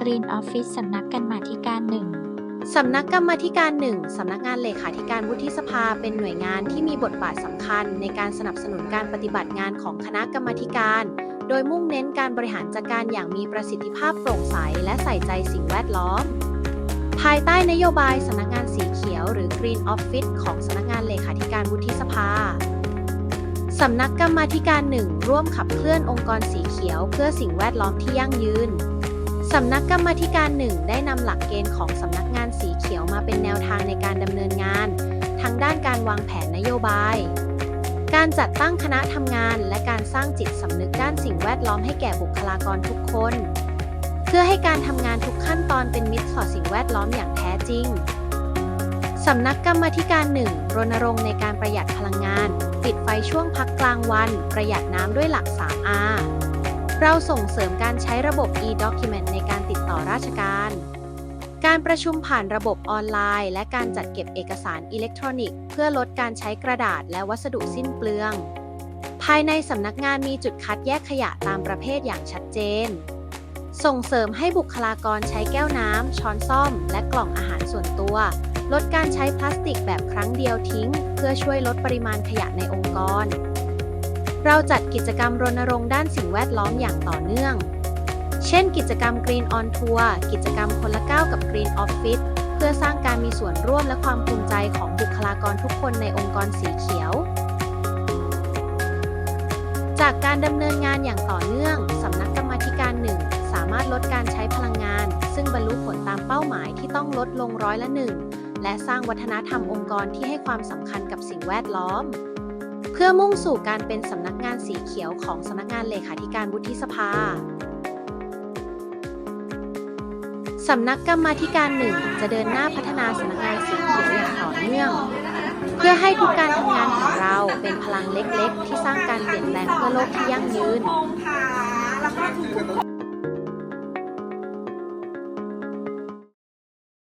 Green Office สำนักกรรมาธิการหนึ่งสำนักกรรมธิการหนึ่งสำนักงานเลขาธิการวุฒิสภาเป็นหน่วยงานที่มีบทบาทสำคัญ ในการสนับสนุนการปฏิบัติงานของคณะกรรมธิการ โดยมุ่งเน้นการบริหารจัดการอย่างมีประสิทธิภาพโปร่งใส และใส่ใจสิ่งแวดล้อม ภายใต้นโยบายสำนักงานสีเขียว หรือ Green Office ของสำนักงานเลขาธิการวุฒิสภาสำนักกรรมธิการหนึ่งร่วมขับเคลื่อนองค์กรสีเขียว เพื่อสิ่งแวดล้อมที่ยั่งยืนำนักกรรมธิการหนึ่งได้นำหลักเกณฑ์ของสำนักงานสีเขียวมาเป็นแนวทางในการดำเนินงาน ทั้งด้านการวางแผนนโยบาย การจัดตั้งคณะทำงานและการสร้างจิตสำนึกด้านสิ่งแวดล้อมให้แก่บุคลากรทุกคน เพื่อให้การทำงานทุกขั้นตอนเป็นมิตรต่อสิ่งแวดล้อมอย่างแท้จริงสำนักกรรมธิการหนึ่งรณรงค์ในการประหยัดพลังงาน ปิดไฟช่วงพักกลางวัน ประหยัดน้ำด้วยหลัก 3R เราส่งเสริมการใช้ระบบ e-document ในการติดต่อราชการ การประชุมผ่านระบบออนไลน์ และการจัดเก็บเอกสารอิเล็กทรอนิกส์ เพื่อลดการใช้กระดาษและวัสดุสิ้นเปลือง ภายในสำนักงานมีจุดคัดแยกขยะตามประเภทอย่างชัดเจน ส่งเสริมให้บุคลากรใช้แก้วน้ำ ช้อนซ่อม และกล่องอาหารส่วนตัว ลดการใช้พลาสติกแบบครั้งเดียวทิ้ง เพื่อช่วยลดปริมาณขยะในองค์กร เราจัดกิจกรรมรณรงค์ด้านสิ่งแวดล้อมอย่างต่อเนื่อง เช่น กิจกรรม Green on Tour กิจกรรมคนละก้าวกับ Green Office เพื่อสร้างการมีส่วนร่วมและความภูมิใจของบุคลากรทุกคนในองค์กรสีเขียว จากการดำเนินงานอย่างต่อเนื่อง สำนักกรรมาธิการหนึ่งสามารถลดการใช้พลังงาน ซึ่งบรรลุผลตามเป้าหมายที่ต้องลดลงร้อยละหนึ่งและสร้างวัฒนธรรมองค์กรที่ให้ความสำคัญกับสิ่งแวดล้อม พื่อมุ่งสู่การเป็นสำนักงานสีเขียวของสำนักงานเลขาธิการวุฒิสภาสำนักกรรมาธิการหนึ่งจะเดินหน้าพัฒนาสำนักงานสีเขียวอย่างต่อเนื่อง เพื่อให้ทุกการทำงานของเราเป็นพลังเล็กๆ ที่สร้างการเปลี่ยนแปลงเพื่อโลกที่ยั่งยืน